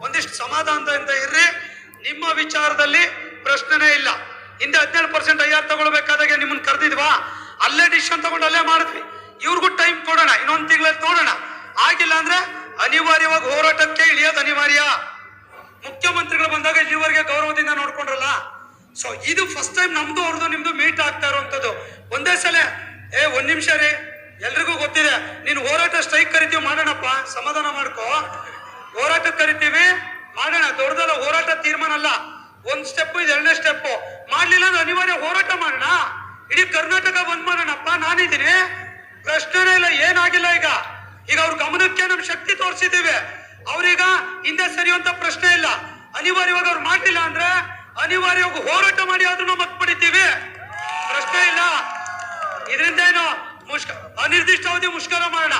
ಒಂದಿಷ್ಟು ಸಮಾಧಾನದಿಂದ ಇರ್ರಿ. ನಿಮ್ಮ ವಿಚಾರದಲ್ಲಿ ಪ್ರಶ್ನೆನೇ ಇಲ್ಲ. ಹಿಂದೆ ಹದಿನೇಳು ಪರ್ಸೆಂಟ್ ಐಆರ್ ತಗೊಳ್ಬೇಕಾದಾಗ ನಿಮ್ಮನ್ನ ಕರೆದಿದ್ವಾ? ಅಲ್ಲೇ ಡಿಸಿಷನ್ ತಗೊಂಡು ಅಲ್ಲೇ ಮಾಡಿದ್ವಿ. ಇವ್ರಿಗೂ ಟೈಮ್ ಕೊಡೋಣ, ಇನ್ನೊಂದು ತಿಂಗಳಲ್ಲಿ ನೋಡೋಣ. ಆಗಿಲ್ಲ ಅಂದ್ರೆ ಅನಿವಾರ್ಯವಾಗಿ ಹೋರಾಟಕ್ಕೆ ಇಳಿಯೋದು ಅನಿವಾರ್ಯ. ಮುಖ್ಯಮಂತ್ರಿಗಳು ಬಂದಾಗ ಇಲ್ಲಿವರೆಗೆ ಗೌರವದಿಂದ ನೋಡ್ಕೊಂಡ್ರಲ್ಲ? ಸೊ ಇದು ಫಸ್ಟ್ ಟೈಮ್ ನಮ್ದು ಅವ್ರದ್ದು, ನಿಮ್ದು ಮೀಟ್ ಆಗ್ತಾ ಇರುವಂತದ್ದು. ಒಂದೇ ಸಲ, ಏ, ಒಂದ್ ನಿಮಿಷ ರೀ. ಎಲ್ರಿಗೂ ಗೊತ್ತಿದೆ, ನೀನು ಹೋರಾಟ ಸ್ಟ್ರೈಕ್ ಕರಿತೀವಿ, ಮಾಡೋಣಪ್ಪ. ಸಮಾಧಾನ ಮಾಡ್ಕೋ. ಹೋರಾಟ ಕರಿತೀವಿ. ಮಾಡೋಣ, ದೊಡ್ಡದಲ್ಲ ಹೋರಾಟ ತೀರ್ಮಾನ ಅಲ್ಲ ಒಂದ್ ಸ್ಟೆಪ್ ಇದು, ಎರಡನೇ ಸ್ಟೆಪ್ ಮಾಡ್ಲಿಲ್ಲ ಅಂದ್ರೆ ಅನಿವಾರ್ಯ ಹೋರಾಟ ಮಾಡೋಣ. ಇಡೀ ಕರ್ನಾಟಕ ಬಂದ್ ಮಾಡೋಣಪ್ಪ, ನಾನಿದ್ದೀನಿ. ಪ್ರಶ್ನೆನೇ ಇಲ್ಲ, ಏನಾಗಿಲ್ಲ ಈಗ. ಈಗ ಅವ್ರ ಗಮನಕ್ಕೆ ನಮ್ ಶಕ್ತಿ ತೋರಿಸಿದ್ದೀವಿ. ಅವ್ರೀಗ ಹಿಂದೆ ಸರಿಯುವಂತ ಪ್ರಶ್ನೆ ಇಲ್ಲ. ಅನಿವಾರ್ಯವಾಗಿ ಅವ್ರು ಮಾಡ್ಲಿಲ್ಲ ಅಂದ್ರೆ ಅನಿವಾರ್ಯವಾಗಿ ಹೋರಾಟ ಮಾಡಿ ಆದ್ರೂ ನಾವು ಮತ್ ಪಡಿತೀವಿ. ಪ್ರಶ್ನೆ ಇಲ್ಲ. ಇದರಿಂದ ಏನು ಮುಷ್ಕ, ಅನಿರ್ದಿಷ್ಟಾವಧಿ ಮುಷ್ಕರ ಮಾಡೋಣ.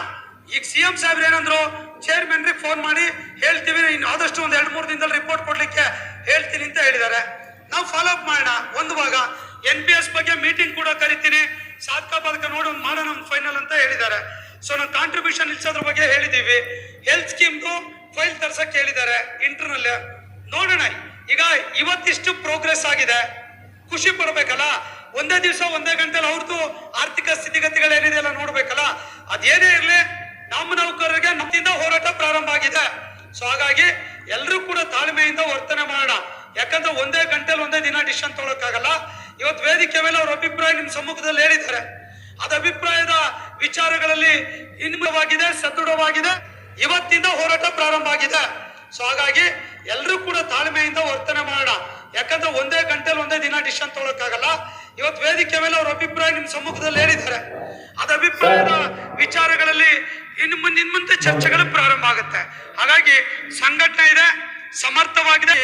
ಈಗ ಸಿ ಎಂ ಸಾಹೇಬ್ರು ಏನಂದ್ರು ಚೇರ್ಮನ್ ಫೋನ್ ಮಾಡಿ ಹೇಳ್ತೀವಿ, ಇನ್ನು ಆದಷ್ಟು ಒಂದು ಎರಡು ಮೂರು ದಿನದಲ್ಲಿ ರಿಪೋರ್ಟ್ ಕೊಡ್ಲಿಕ್ಕೆ ಹೇಳ್ತೀನಿ ಅಂತ ಹೇಳಿದ್ದಾರೆ. ನಾವು ಫಾಲೋ ಅಪ್ ಮಾಡೋಣ, ಒಂದು ಭಾಗ. ಎನ್ ಪಿ ಎಸ್ ಬಗ್ಗೆ ಮೀಟಿಂಗ್ ಕೂಡ ಕರಿತೀನಿ. ಸಾಧಕ ಬಾಧಕ ನೋಡಿ ಒಂದು ಮಾಡೋಣ, ಒಂದು ಫೈನಲ್ ಅಂತ ಹೇಳಿದ್ದಾರೆ. ಸೊ ನಾವು ಕಾಂಟ್ರಿಬ್ಯೂಷನ್ ಇಲ್ಸೋದ್ರ ಬಗ್ಗೆ ಹೇಳಿದೀವಿ. ಹೆಲ್ತ್ ಸ್ಕೀಮ್ದು ಫೈಲ್ ತರ್ಸಕ್ಕೆ ಹೇಳಿದ್ದಾರೆ ಇಂಟರ್ನಲ್ ನೋಡೋಣ, ಈಗ ಇವತ್ತಿಷ್ಟು ಪ್ರೋಗ್ರೆಸ್ ಆಗಿದೆ. ಖುಷಿ ಪಡಬೇಕಲ್ಲ? ಒಂದೇ ದಿವಸ, ಒಂದೇ ಗಂಟೆಲಿ ಅವ್ರದ್ದು ಆರ್ಥಿಕ ಸ್ಥಿತಿಗತಿಗಳೇನಿದೆ ಎಲ್ಲ ನೋಡ್ಬೇಕಲ್ಲ? ಅದೇನೇ ಸೊ ಹಾಗಾಗಿ ಎಲ್ಲರೂ ಕೂಡ ತಾಳ್ಮೆಯಿಂದ ವರ್ತನೆ ಮಾಡೋಣ. ಯಾಕಂದ್ರೆ ಒಂದೇ ಗಂಟೆಲಿ ಒಂದೇ ದಿನ ಡಿಸಿಷನ್ ತೊಗೊಳಕ್ಕಾಗಲ್ಲ. ಇವತ್ತು ವೇದಿಕೆ ಮೇಲೆ ಅವ್ರ ಅಭಿಪ್ರಾಯ ನಿಮ್ಮ ಸಮ್ಮುಖದಲ್ಲಿ ಹೇಳಿದ್ದಾರೆ. ಅದ ಅಭಿಪ್ರಾಯದ ವಿಚಾರಗಳಲ್ಲಿ ಇನ್ಮವಾಗಿದೆ ಸದೃಢವಾಗಿದೆ. ಇವತ್ತಿಂದ ಹೋರಾಟ ಪ್ರಾರಂಭ ಆಗಿದೆ. ಸೊ ಹಾಗಾಗಿ ಎಲ್ಲರೂ ಕೂಡ ತಾಳ್ಮೆಯಿಂದ ವರ್ತನೆ ಮಾಡೋಣ. ಯಾಕಂದ್ರೆ ಒಂದೇ ಗಂಟೆಲಿ ಒಂದೇ ದಿನ ಡಿಸಿಷನ್ ತೊಗೊಳಕ್ಕಾಗಲ್ಲ. ಇವತ್ತು ವೇದಿಕೆ ಮೇಲೆ ಅವ್ರ ಅಭಿಪ್ರಾಯ ನಿಮ್ಮ ಸಮ್ಮುಖದಲ್ಲಿ ಹೇಳಿದ್ದಾರೆ. ಅದ ಅಭಿಪ್ರಾಯದ ವಿಚಾರಗಳಲ್ಲಿ ಇನ್ನು ಮುಂದೆ ಮುಂದೆ ಚರ್ಚೆಗಳು ಪ್ರಾರಂಭ ಆಗುತ್ತೆ. ಹಾಗಾಗಿ ಸಂಘಟನೆ ಇದೆ ಸಮರ್ಥವಾಗಿದೆ.